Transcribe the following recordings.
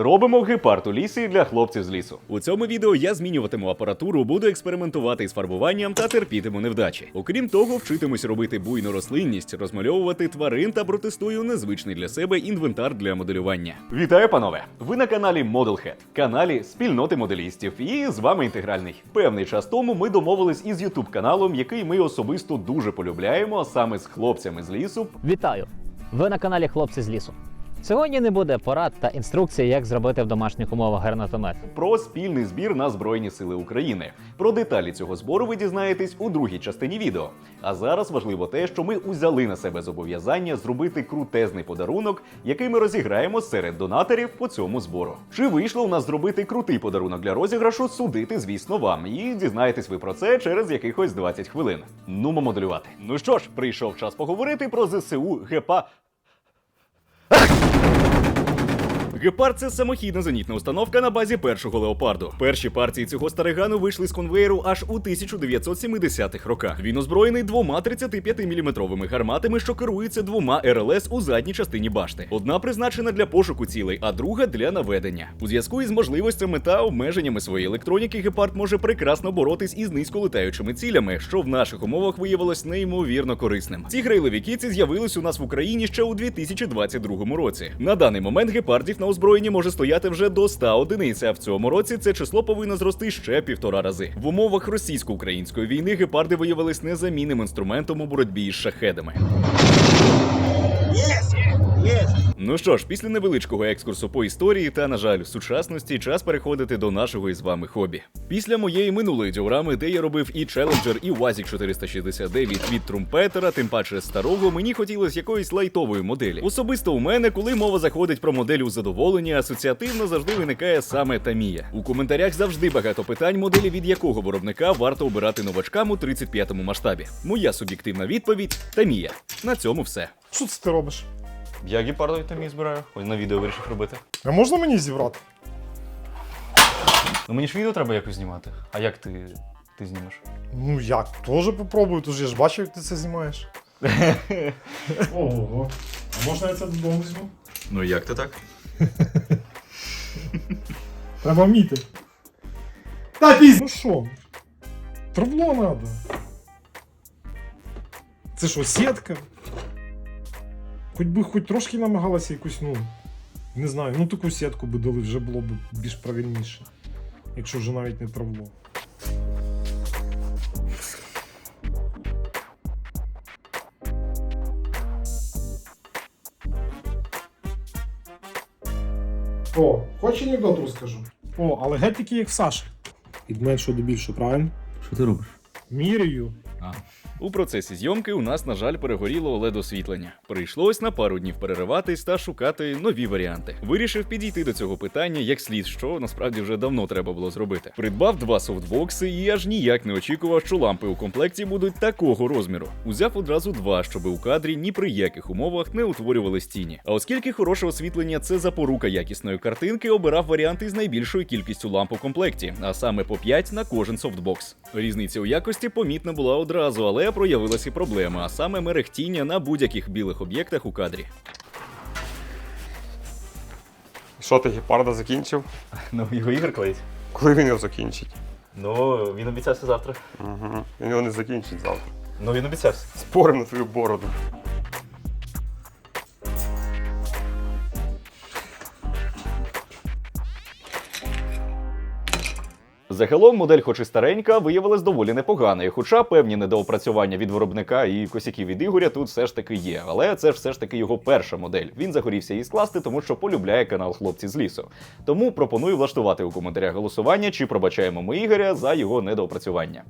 Робимо гепард у лісі для хлопців з лісу. У цьому відео я змінюватиму апаратуру, буду експериментувати із фарбуванням та терпітиму невдачі. Окрім того, вчитимусь робити буйну рослинність, розмальовувати тварин та протестую незвичний для себе інвентар для моделювання. Вітаю, панове! Ви на каналі Modelhead, каналі спільноти моделістів. І з вами інтегральний. Певний час тому ми домовились із youtube каналом, який ми особисто дуже полюбляємо, а саме з хлопцями з лісу, Вітаю! Ви на каналі Хлопці з лісу. Сьогодні не буде порад та інструкцій, як зробити в домашніх умовах гранатомет. про спільний збір на Збройні Сили України. Про деталі цього збору ви дізнаєтесь у другій частині відео. А зараз важливо те, що ми узяли на себе зобов'язання зробити крутезний подарунок, який ми розіграємо серед донаторів по цьому збору. Чи вийшло у нас зробити крутий подарунок для розіграшу? Судити, звісно, вам. І дізнаєтесь ви про це через якихось 20 хвилин. Нумо моделювати. Ну що ж, прийшов час поговорити про ЗСУ ГЕПА. Ugh! Гепард це самохідна зенітна установка на базі першого леопарду. Перші партії цього старигану вийшли з конвеєру аж у 1970-х роках. Він озброєний двома 35-мм гарматами, що керуються двома РЛС у задній частині башти. Одна призначена для пошуку цілей, а друга для наведення. У зв'язку із можливостями та обмеженнями своєї електроніки, гепард може прекрасно боротись із низьколетаючими цілями, що в наших умовах виявилось неймовірно корисним. Ці грейливі кіці з'явились у нас в Україні ще у 2022 році. На даний момент гепардів на озброєнні може стояти вже до 100 одиниць, а в цьому році це число повинно зрости ще півтора рази. В умовах російсько-української війни гепарди виявились незамінним інструментом у боротьбі із шахедами. Ну що ж, після невеличкого екскурсу по історії та, на жаль, сучасності, час переходити до нашого із вами хобі. Після моєї минулої діорами, де я робив і Challenger, і Wazik 469 від трумпетера, тим паче старого, мені хотілося якоїсь лайтової моделі. Особисто у мене, коли мова заходить про модель у задоволення, асоціативно завжди виникає саме Тамія. У коментарях завжди багато питань, моделі від якого виробника варто обирати новачкам у 35-му масштабі. Моя суб'єктивна відповідь Тамія. На цьому все. Що це ти робиш? Я гепардові Тамії збираю, ось на відео вирішив робити. А можна мені зібрати? Ну мені ж відео треба якось знімати. А як ти, ти знімеш? Ну як, теж попробую, тож я ж бачив, як ти це знімаєш. Ого. А можна я це додому візьму? Ну як ти так? Треба вміти. Та пізно. Ну що? Травло надо. Це що, сітка? Хоч би хоч трошки намагалася якусь, ну. Не знаю, ну таку сітку би дали, вже було б більш правильніше. Якщо вже навіть не травло. О, хоч анекдот розкажу. О, але геть такий, як в Саші. Від меншого до більшого, правильно? Що ти робиш? Міряю. У процесі зйомки у нас, на жаль, перегоріло led освітлення. Прийшлось на пару днів перериватись та шукати нові варіанти. Вирішив підійти до цього питання як слід, що насправді вже давно треба було зробити. Придбав два софтбокси і аж ніяк не очікував, що лампи у комплекті будуть такого розміру. Узяв одразу два, щоб у кадрі ні при яких умовах не утворювались тіні. А оскільки хороше освітлення це запорука якісної картинки, обирав варіанти з найбільшою кількістю ламп у комплекті, а саме по 5 на кожен софтбокс. Різниця у якості помітна була одразу, але проявилася і проблема, а саме мерехтіння на будь-яких білих об'єктах у кадрі. Що ти гепарда закінчив? Ну, його ігор клеїть. Коли він його закінчить? Ну, він обіцявся завтра. Угу. Він його не закінчить завтра. Ну він обіцявся. Спорим на твою бороду. Загалом модель, хоч і старенька, виявилась доволі непоганою, хоча певні недоопрацювання від виробника і косяків від Ігоря тут все ж таки є. Але це ж все ж таки його перша модель. Він загорівся її скласти, тому що полюбляє канал Хлопці з лісу. Тому пропоную влаштувати у коментарях голосування, чи пробачаємо ми Ігоря за його недоопрацювання.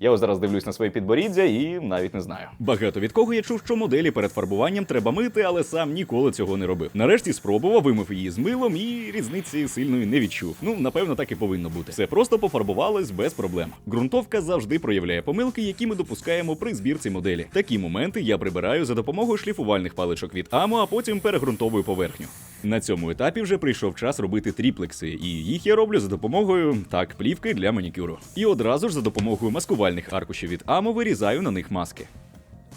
Я ось зараз дивлюсь на своє підборіддя і навіть не знаю. Багато від кого я чув, що моделі перед фарбуванням треба мити, але сам ніколи цього не робив. Нарешті спробував, вимив її з милом і різниці сильної не відчув. Ну, напевно, так і повинно бути. Все просто пофарбувалось без проблем. Ґрунтовка завжди проявляє помилки, які ми допускаємо при збірці моделі. Такі моменти я прибираю за допомогою шліфувальних паличок від АМО, а потім перегрунтовую поверхню. На цьому етапі вже прийшов час робити тріплекси, і їх я роблю за допомогою так плівки для манікюру. І одразу ж за допомогою маскувальних аркушів від АМО вирізаю на них маски.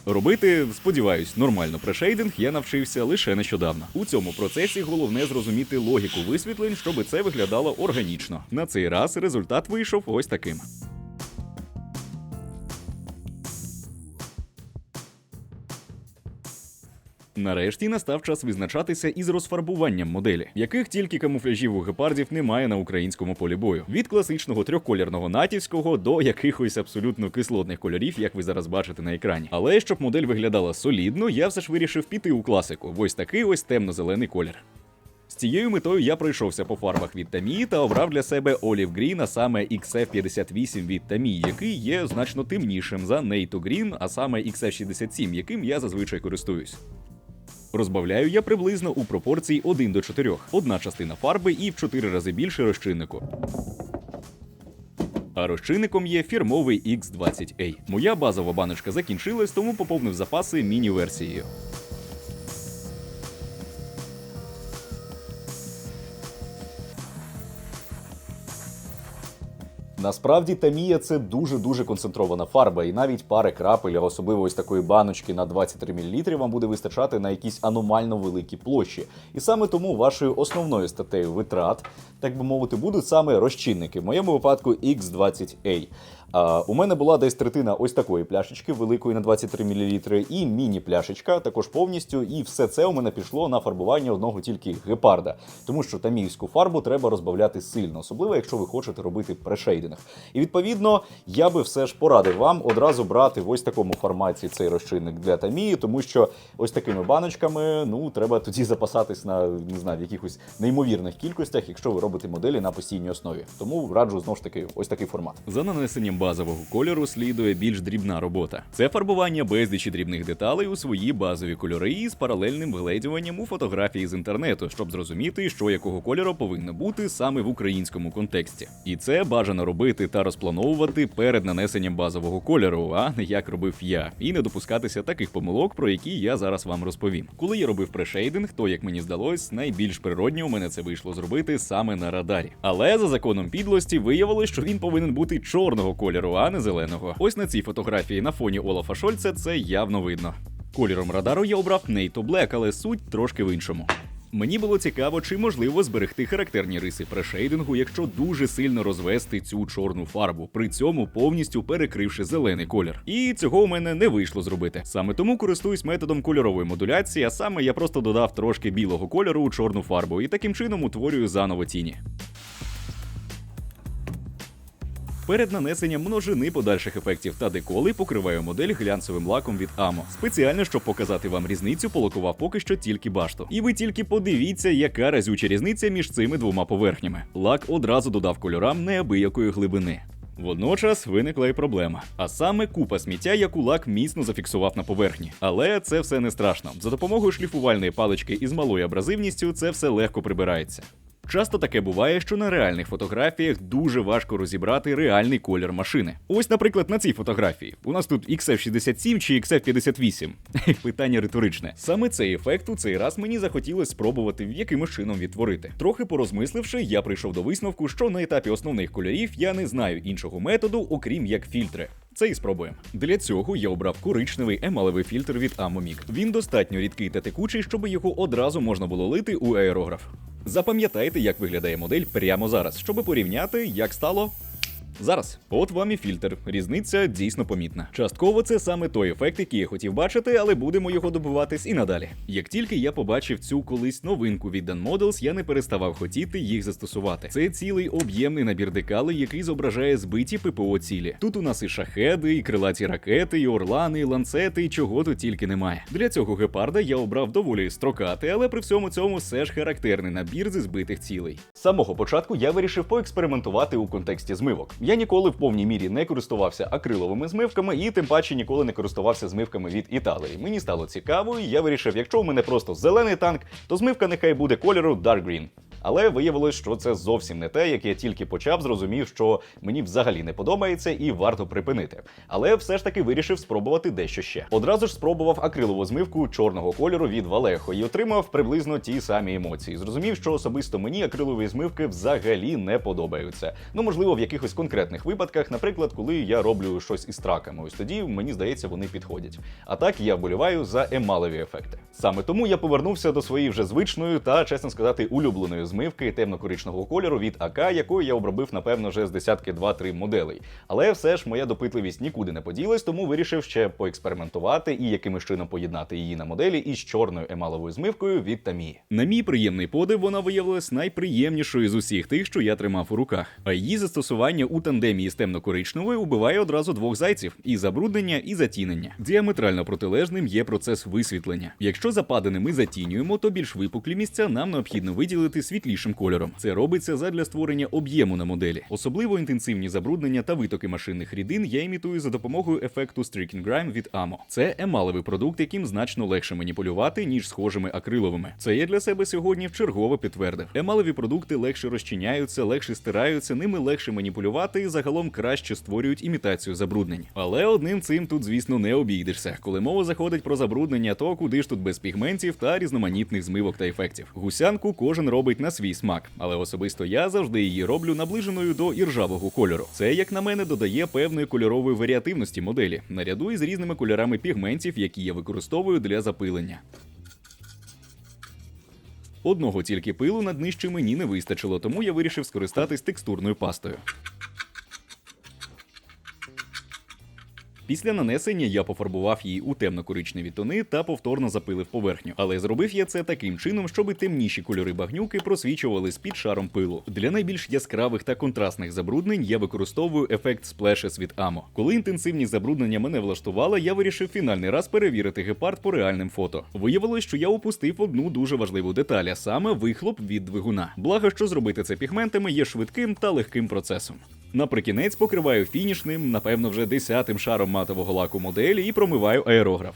Робити, сподіваюсь, нормально прешейдинг я навчився лише нещодавно. У цьому процесі головне зрозуміти логіку висвітлень, щоб це виглядало органічно. На цей раз результат вийшов ось таким. Нарешті настав час визначатися із розфарбуванням моделі, яких тільки камуфляжів у гепардів немає на українському полі бою. Від класичного трьохколірного натівського до якихось абсолютно кислотних кольорів, як ви зараз бачите на екрані. Але щоб модель виглядала солідно, я все ж вирішив піти у класику. Ось такий ось темно-зелений колір. З цією метою я пройшовся по фарбах від Тамії та обрав для себе Olive Green, а саме XF58 від Тамії, який є значно темнішим за NATO Green, а саме XF67, яким я зазвичай користуюсь. Розбавляю я приблизно у пропорції 1 до 4. Одна частина фарби і в 4 рази більше розчиннику. А розчинником є фірмовий X20A. Моя базова баночка закінчилась, тому поповнив запаси міні-версією. Насправді Тамія це дуже дуже концентрована фарба, і навіть пари крапель, а особливо ось такої баночки на 23 мл, вам буде вистачати на якісь аномально великі площі. І саме тому вашою основною статтею витрат, так би мовити, будуть саме розчинники. В моєму випадку X20A. А, у мене була десь третина ось такої пляшечки, великої на 23 мл, і міні-пляшечка, також повністю. І все це у мене пішло на фарбування одного тільки гепарда. Тому що таміївську фарбу треба розбавляти сильно, особливо якщо ви хочете робити прешейдинг. І відповідно, я би все ж порадив вам одразу брати в ось такому форматі цей розчинник для тамії, тому що ось такими баночками ну треба тоді запасатись на не знаю якихось неймовірних кількостях, якщо ви робите моделі на постійній основі. Тому раджу знову ж таки ось такий формат. За нанесенням базового кольору слідує більш дрібна робота. Це фарбування безлічі дрібних деталей у свої базові кольори із паралельним вгледюванням у фотографії з інтернету, щоб зрозуміти, що якого кольору повинно бути саме в українському контексті. І це бажано робити та розплановувати перед нанесенням базового кольору, а не як робив я, і не допускатися таких помилок, про які я зараз вам розповім. Коли я робив прешейдинг, то як мені здалось, найбільш природньо у мене це вийшло зробити саме на радарі. Але за законом підлості виявилось, що він повинен бути чорного кольору, а не зеленого. Ось на цій фотографії на фоні Олафа Шольца це явно видно. Кольором радару я обрав NATO Black, але суть трошки в іншому. Мені було цікаво, чи можливо зберегти характерні риси прешейдингу, якщо дуже сильно розвести цю чорну фарбу, при цьому повністю перекривши зелений колір. І цього у мене не вийшло зробити. Саме тому користуюсь методом кольорової модуляції, а саме я просто додав трошки білого кольору у чорну фарбу і таким чином утворюю заново тіні. Перед нанесенням множини подальших ефектів та деколи покриваю модель глянцевим лаком від Amo. Спеціально, щоб показати вам різницю, полакував поки що тільки башту. І ви тільки подивіться, яка разюча різниця між цими двома поверхнями. Лак одразу додав кольорам неабиякої глибини. Водночас виникла і проблема, а саме купа сміття, яку лак міцно зафіксував на поверхні. Але це все не страшно. За допомогою шліфувальної палички із малою абразивністю це все легко прибирається. Часто таке буває, що на реальних фотографіях дуже важко розібрати реальний колір машини. Ось, наприклад, на цій фотографії. У нас тут XF67 чи XF58. Питання риторичне. Саме цей ефект у цей раз мені захотілося спробувати якимось чином відтворити. Трохи порозмисливши, я прийшов до висновку, що на етапі основних кольорів я не знаю іншого методу, окрім як фільтри. Це і спробуємо. Для цього я обрав коричневий емалевий фільтр від Amomig. Він достатньо рідкий та текучий, щоб його одразу можна було лити у аерограф. Запам'ятайте, як виглядає модель прямо зараз, щоб порівняти, як стало. Зараз, от вам і фільтр. Різниця дійсно помітна. Частково це саме той ефект, який я хотів бачити, але будемо його добиватись і надалі. Як тільки я побачив цю колись новинку від Dan Models, я не переставав хотіти їх застосувати. Це цілий об'ємний набір декалей, який зображає збиті ППО цілі. Тут у нас і шахеди, і крилаті ракети, і орлани, і ланцети, і чого тут тільки немає. Для цього гепарда я обрав доволі строкати, але при всьому цьому все ж характерний набір зі збитих цілей. З самого початку я вирішив поекспериментувати у контексті змивок. Я ніколи в повній мірі не користувався акриловими змивками і тим паче ніколи не користувався змивками від Італії. Мені стало цікаво, і я вирішив, якщо у мене просто зелений танк, то змивка нехай буде кольору Dark Green. Але виявилось, що це зовсім не те, як я тільки почав, зрозумів, що мені взагалі не подобається і варто припинити. Але все ж таки вирішив спробувати дещо ще. Одразу ж спробував акрилову змивку чорного кольору від Vallejo і отримав приблизно ті самі емоції. Зрозумів, що особисто мені акрилові змивки взагалі не подобаються. Ну можливо, в якихось конкретних випадках, наприклад, коли я роблю щось із траками. Ось тоді мені здається, вони підходять. А так я вболіваю за емалеві ефекти. Саме тому я повернувся до своєї вже звичної та, чесно сказати, улюбленої змивки темно-коричневого кольору від АК, якою я обробив, напевно, вже з десятки 2-3 моделей. Але все ж моя допитливість нікуди не поділась, тому вирішив ще поекспериментувати і якимось чином поєднати її на моделі із чорною емаловою змивкою від Тамії. На мій приємний подив вона виявилась найприємнішою з усіх тих, що я тримав у руках. А її застосування у тандемі із темно-коричневою убиває одразу двох зайців: і забруднення, і затінення. Діаметрально протилежним є процес висвітлення. Якщо западини ми затінюємо, то більш випуклі місця нам необхідно виділити світлішим кольором. Це робиться задля створення об'єму на моделі. Особливо інтенсивні забруднення та витоки машинних рідин я імітую за допомогою ефекту Streaking Grime від AMO. Це емалевий продукт, яким значно легше маніпулювати, ніж схожими акриловими. Це я для себе сьогодні вчергове підтвердив. Емалеві продукти легше розчиняються, легше стираються, ними легше маніпулювати і загалом краще створюють імітацію забруднень. Але одним цим тут, звісно, не обійдешся. Коли мова заходить про забруднення, то куди ж тут без пігментів та різноманітних змивок та ефектів. Гусянку кожен робить на свій смак, але особисто я завжди її роблю наближеною до іржавого кольору. Це, як на мене, додає певної кольорової варіативності моделі, наряду із різними кольорами пігментів, які я використовую для запилення. Одного тільки пилу на днищі мені не вистачило, тому я вирішив скористатись текстурною пастою. Після нанесення я пофарбував її у темно-коричневі тони та повторно запилив поверхню. Але зробив я це таким чином, щоб темніші кольори багнюки просвічували з-під шаром пилу. Для найбільш яскравих та контрастних забруднень я використовую ефект Splashes від AMO. Коли інтенсивність забруднення мене влаштувала, я вирішив фінальний раз перевірити гепард по реальним фото. Виявилось, що я упустив одну дуже важливу деталь, а саме вихлоп від двигуна. Благо, що зробити це пігментами є швидким та легким процесом. Наприкінець покриваю фінішним, напевно, вже десятим шаром матового лаку моделі і промиваю аерограф.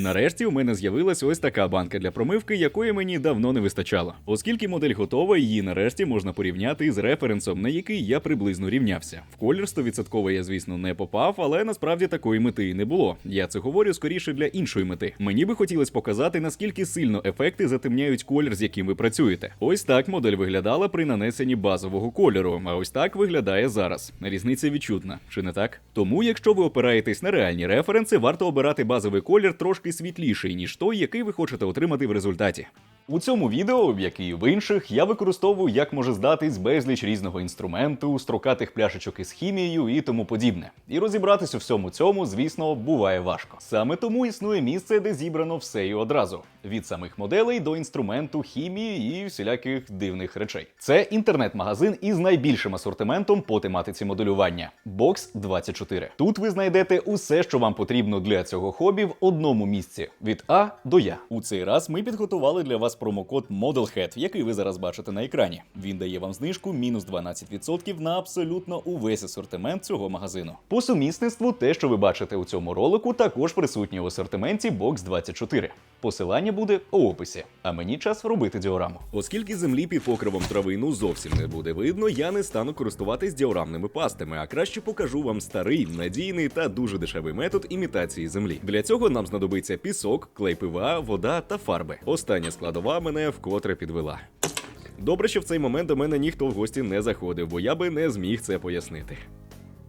Нарешті у мене з'явилась ось така банка для промивки, якої мені давно не вистачало. Оскільки модель готова, її нарешті можна порівняти з референсом, на який я приблизно рівнявся. В колір 100% я, звісно, не попав, але насправді такої мети і не було. Я це говорю скоріше для іншої мети. Мені би хотілося показати, наскільки сильно ефекти затемняють колір, з яким ви працюєте. Ось так модель виглядала при нанесенні базового кольору, а ось так виглядає зараз. Різниця відчутна, чи не так? Тому, якщо ви опираєтесь на реальні референси, варто обирати базовий колір трошки світліший, ніж той, який ви хочете отримати в результаті. У цьому відео, як і в інших, я використовую, як може здатись, безліч різного інструменту, строкатих пляшечок із хімією і тому подібне. І розібратись у всьому цьому, звісно, буває важко. Саме тому існує місце, де зібрано все і одразу: від самих моделей до інструменту, хімії і всіляких дивних речей. Це інтернет-магазин із найбільшим асортиментом по тематиці моделювання Box 24. Тут ви знайдете усе, що вам потрібно для цього хобі в одному місці від А до Я. У цей раз ми підготували для вас промокод ModelHead, який ви зараз бачите на екрані. Він дає вам знижку мінус 12% на абсолютно увесь асортимент цього магазину. По сумісництву, те, що ви бачите у цьому ролику, також присутнє в асортименті Box 24. Посилання буде у описі. А мені час робити діораму. Оскільки землі під покривом трави ну зовсім не буде видно, я не стану користуватись діорамними пастами, а краще покажу вам старий, надійний та дуже дешевий метод імітації землі. Для цього нам знадобиться пісок, клей ПВА, вода та фарби. Остання складова мене вкотре підвела. Добре, що в цей момент до мене ніхто в гості не заходив, бо я би не зміг це пояснити.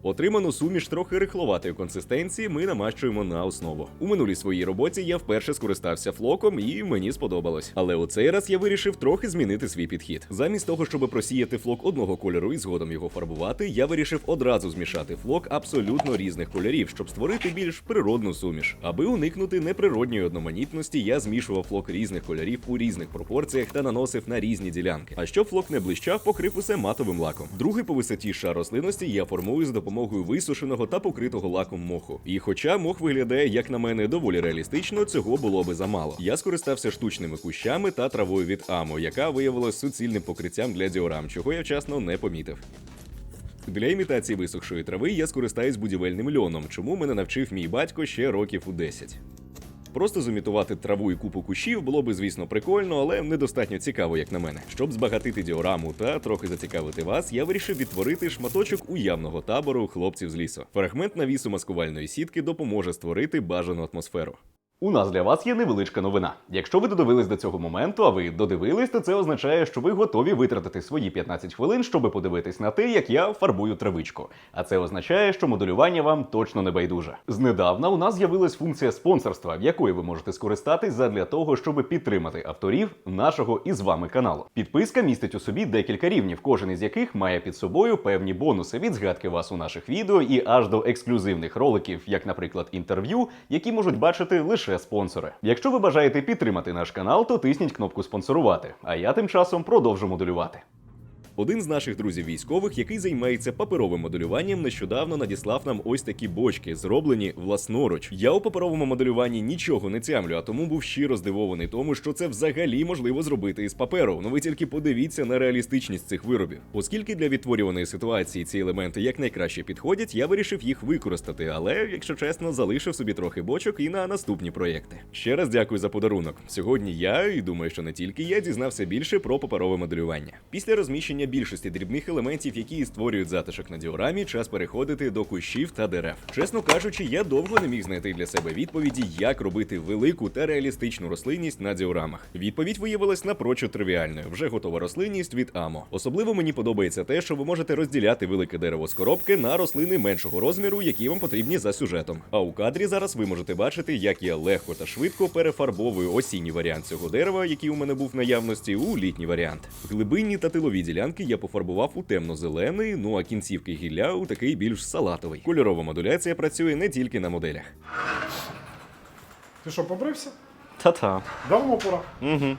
Отриману суміш трохи рихловатої консистенції ми намащуємо на основу. У минулій своїй роботі я вперше скористався флоком і мені сподобалось. Але у цей раз я вирішив трохи змінити свій підхід. Замість того, щоб просіяти флок одного кольору і згодом його фарбувати, я вирішив одразу змішати флок абсолютно різних кольорів, щоб створити більш природну суміш. Аби уникнути неприродньої одноманітності, я змішував флок різних кольорів у різних пропорціях та наносив на різні ділянки. А щоб флок не блищав, покрив усе матовим лаком. Другий по висоті шар рослинності я формую за допомогою висушеного та покритого лаком моху. І хоча мох виглядає, як на мене, доволі реалістично, цього було би замало. Я скористався штучними кущами та травою від Амо, яка виявилась суцільним покриттям для діорам, чого я вчасно не помітив. Для імітації висохшої трави я скористаюсь будівельним льоном, чому мене навчив мій батько ще років у 10. Просто зімітувати траву і купу кущів було би, звісно, прикольно, але недостатньо цікаво, як на мене. Щоб збагатити діораму та трохи зацікавити вас, я вирішив відтворити шматочок уявного табору хлопців з лісу. Фрагмент навісу маскувальної сітки допоможе створити бажану атмосферу. У нас для вас є невеличка новина. Якщо ви додивились до цього моменту, а ви додивились, то це означає, що ви готові витратити свої 15 хвилин, щоб подивитись на те, як я фарбую травичку. А це означає, що моделювання вам точно не байдуже. Знедавна у нас з'явилась функція спонсорства, в якої ви можете скористатись задля того, щоб підтримати авторів нашого і з вами каналу. Підписка містить у собі декілька рівнів, кожен із яких має під собою певні бонуси від згадки вас у наших відео і аж до ексклюзивних роликів, як, наприклад, інтерв'ю, які можуть бачити лише спонсори. Якщо ви бажаєте підтримати наш канал, то тисніть кнопку спонсорувати. А я тим часом продовжу моделювати. Один з наших друзів військових, який займається паперовим моделюванням, нещодавно надіслав нам ось такі бочки, зроблені власноруч. Я у паперовому моделюванні нічого не цямлю, а тому був щиро здивований тому, що це взагалі можливо зробити із паперу. Ну ви тільки подивіться на реалістичність цих виробів. Оскільки для відтворюваної ситуації ці елементи якнайкраще підходять, я вирішив їх використати, але, якщо чесно, залишив собі трохи бочок і на наступні проєкти. Ще раз дякую за подарунок. Сьогодні я і думаю, що не тільки я дізнався більше про паперове моделювання. Після розміщення більшості дрібних елементів, які створюють затишок на діорамі, час переходити до кущів та дерев. Чесно кажучи, я довго не міг знайти для себе відповіді, як робити велику та реалістичну рослинність на діорамах. Відповідь виявилась напрочуд тривіальною. Вже готова рослинність від Амо. Особливо мені подобається те, що ви можете розділяти велике дерево з коробки на рослини меншого розміру, які вам потрібні за сюжетом. А у кадрі зараз ви можете бачити, як я легко та швидко перефарбовую осінній варіант цього дерева, який у мене був в наявності, у літній варіант. Глибинні та тилові ділянки я пофарбував у темно-зелений, ну а кінцівки гілля у такий більш салатовий. Кольорова модуляція працює не тільки на моделях. Ти що, побрився? Та-та. Давно пора. Угу.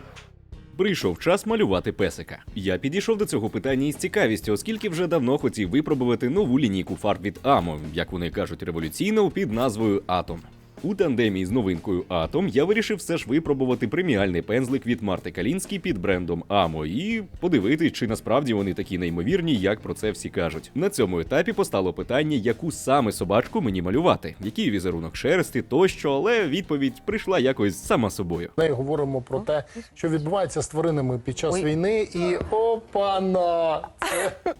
Прийшов час малювати песика. Я підійшов до цього питання із цікавістю, оскільки вже давно хотів випробувати нову лінійку фарб від Amo, як вони кажуть революційно, під назвою Atom. У тандемі з новинкою Atom я вирішив все ж випробувати преміальний пензлик від Марти Калінський під брендом Amo і подивитись, чи насправді вони такі неймовірні, як про це всі кажуть. На цьому етапі постало питання, яку саме собачку мені малювати, який візерунок шерсті тощо, але відповідь прийшла якось сама собою. неї говоримо про те, що відбувається з тваринами під час Ой. війни, і опана!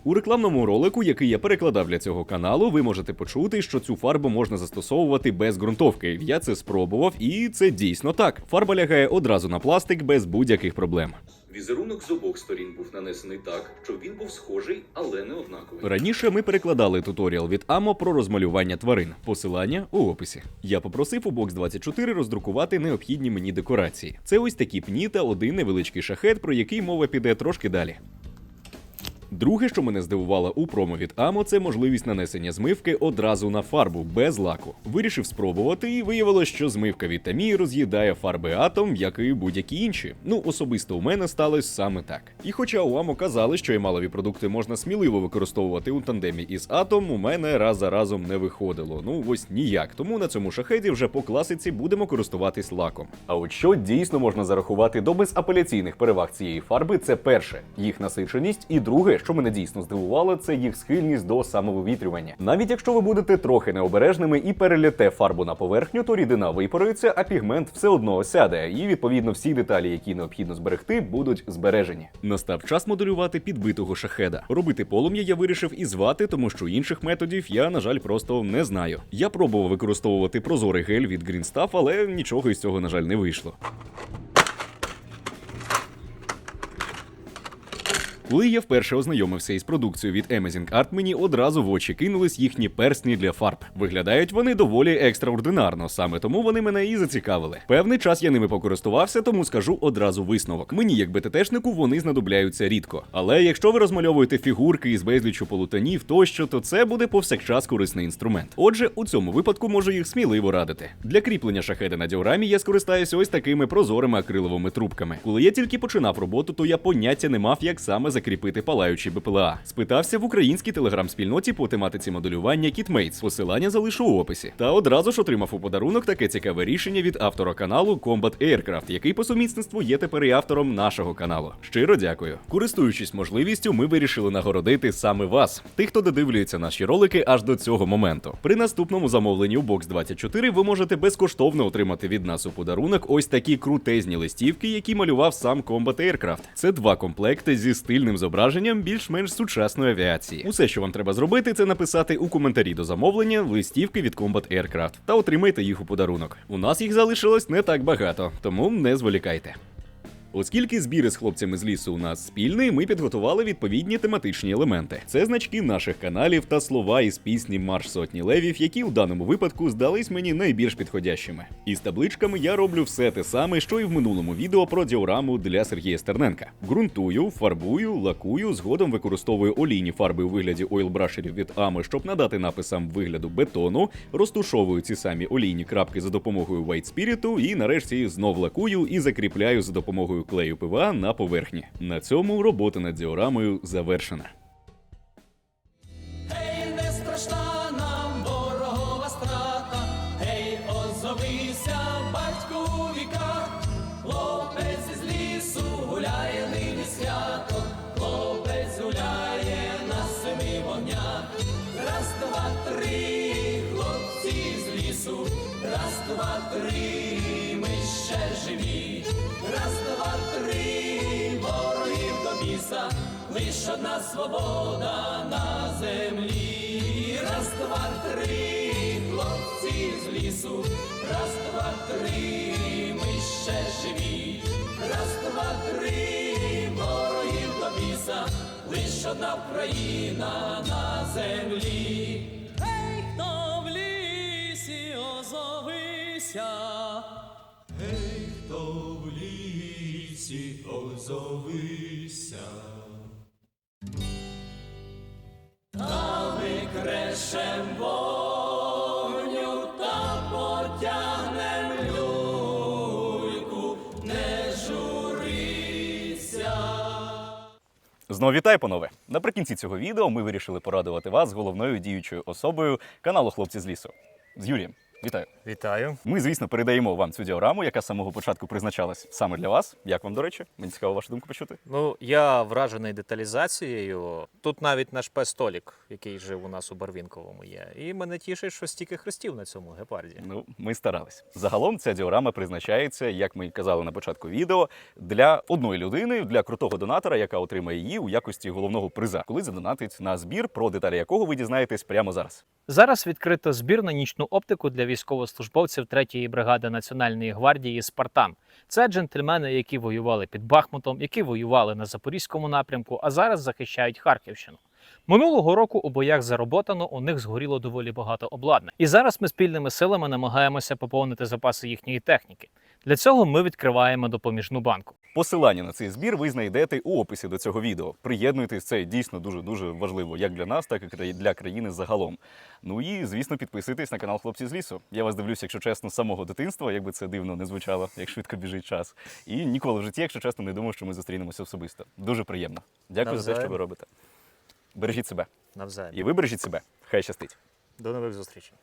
У рекламному ролику, який я перекладав для цього каналу, ви можете почути, що цю фарбу можна застосовувати без ґрунтовки. Я це спробував, і це дійсно так. Фарба лягає одразу на пластик без будь-яких проблем. Візерунок з обох сторін був нанесений так, щоб він був схожий, але не однаковий. Раніше ми перекладали туторіал від Амо про розмалювання тварин. Посилання у описі. Я попросив у Box 24 роздрукувати необхідні мені декорації. Це ось такі пні та один невеличкий шахет, про який мова піде трошки далі. Друге, що мене здивувало у промо від Амо, це можливість нанесення змивки одразу на фарбу без лаку. Вирішив спробувати, і виявилось, що змивка від Тамії роз'їдає фарби атом, як і будь-які інші. Ну, особисто у мене сталося саме так. І хоча у Амо казали, що емалові продукти можна сміливо використовувати у тандемі із атом, у мене раз за разом не виходило. Ну ось ніяк. Тому на цьому шахеді вже по класиці будемо користуватись лаком. А от що дійсно можна зарахувати до безапеляційних переваг цієї фарби, це перше їх насиченість, і друге, що мене дійсно здивувало, це їх схильність до самовивітрювання. Навіть якщо ви будете трохи необережними і переліте фарбу на поверхню, то рідина випарується, а пігмент все одно осяде, і відповідно всі деталі, які необхідно зберегти, будуть збережені. Настав час моделювати підбитого шахеда. Робити полум'я я вирішив із вати, тому що інших методів я, на жаль, просто не знаю. Я пробував використовувати прозорий гель від Green Stuff, але нічого із цього, на жаль, не вийшло. Коли я вперше ознайомився із продукцією від Amazing Art, мені одразу в очі кинулись їхні персні для фарб. Виглядають вони доволі екстраординарно, саме тому вони мене і зацікавили. Певний час я ними покористувався, тому скажу одразу висновок. Мені, як БТТшнику, вони знадобляються рідко. Але якщо ви розмальовуєте фігурки із безлічу полутонів тощо, то це буде повсякчас корисний інструмент. Отже, у цьому випадку можу їх сміливо радити. Для кріплення шахеда на діорамі я скористаюся ось такими прозорими акриловими трубками. Коли я тільки починав роботу, то я поняття не мав, як саме закріпити закріпити палаючі БПЛА. Спитався в українській телеграм-спільноті по тематиці моделювання KitMates. Посилання залишу у описі. Та одразу ж отримав у подарунок таке цікаве рішення від автора каналу Combat Aircraft, який по сумісництву є тепер і автором нашого каналу. Щиро дякую. Користуючись можливістю, ми вирішили нагородити саме вас, тих, хто додивлюється наші ролики аж до цього моменту. При наступному замовленні у Box 24 ви можете безкоштовно отримати від нас у подарунок ось такі крутезні листівки, які малював сам Combat Aircraft. Це два комплекти зі стильним зображенням більш-менш сучасної авіації. Усе, що вам треба зробити, це написати у коментарі до замовлення листівки від Combat Aircraft та отримайте їх у подарунок. У нас їх залишилось не так багато, тому не зволікайте. Оскільки збір із хлопцями з лісу у нас спільний, ми підготували відповідні тематичні елементи. Це значки наших каналів та слова із пісні Марш сотні левів, які у даному випадку здались мені найбільш підходящими. Із табличками я роблю все те саме, що і в минулому відео про діораму для Сергія Стерненка. Ґрунтую, фарбую, лакую, згодом використовую олійні фарби у вигляді ойлбрашерів від Ами, щоб надати написам вигляду бетону, розтушовую ці самі олійні крапки за допомогою White Spirit і нарешті знов лакую і закріпляю за допомогою клею ПВА на поверхні. На цьому робота над діорамою завершена. Лиш одна свобода на землі. Раз, два, три, хлопці з лісу, раз, два, три, ми ще живі. Раз, два, три, ворогів до біса, лиш одна Україна на землі. Гей, хто в лісі озовися. Гей, хто в лісі озовися. Викрешем вогню та потягнем не журися. Знову вітаю, панове! Наприкінці цього відео ми вирішили порадувати вас з головною діючою особою каналу Хлопці з лісу з Юрієм. Вітаю! Вітаю. Ми, звісно, передаємо вам цю діораму, яка з самого початку призначалась саме для вас. Як вам, до речі? Мені цікаво вашу думку почути. Ну, я вражений деталізацією. Тут навіть наш пес Толік, який жив у нас у Барвінковому, є. І мене тішить, що стільки хрестів на цьому гепарді. Ну, ми старались. Загалом ця діорама призначається, як ми казали на початку відео, для одної людини, для крутого донатора, яка отримає її у якості головного приза, коли задонатить на збір, про деталі якого ви дізнаєтесь прямо зараз. Зараз відкрито збір на нічну оптику для військовослужбовців 3-ї бригади Національної гвардії Спартан. Це джентльмени, які воювали під Бахмутом, які воювали на Запорізькому напрямку, а зараз захищають Харківщину. Минулого року у боях зароботано, у них згоріло доволі багато обладнань. І зараз ми спільними силами намагаємося поповнити запаси їхньої техніки. Для цього ми відкриваємо допоміжну банку. Посилання на цей збір ви знайдете у описі до цього відео. Приєднуйтесь, це дійсно дуже дуже важливо, як для нас, так і для країни загалом. Ну і звісно, підписуйтесь на канал Хлопці з лісу. Я вас дивлюся, якщо чесно, з самого дитинства, якби це дивно не звучало, як швидко біжить час. І ніколи в житті, якщо чесно, не думав, що ми зустрінемося особисто. Дуже приємно. Дякую за те, що ви робите. Бережіть себе. Навзаєм. І ви бережіть себе. Хай щастить. До нових зустрічей.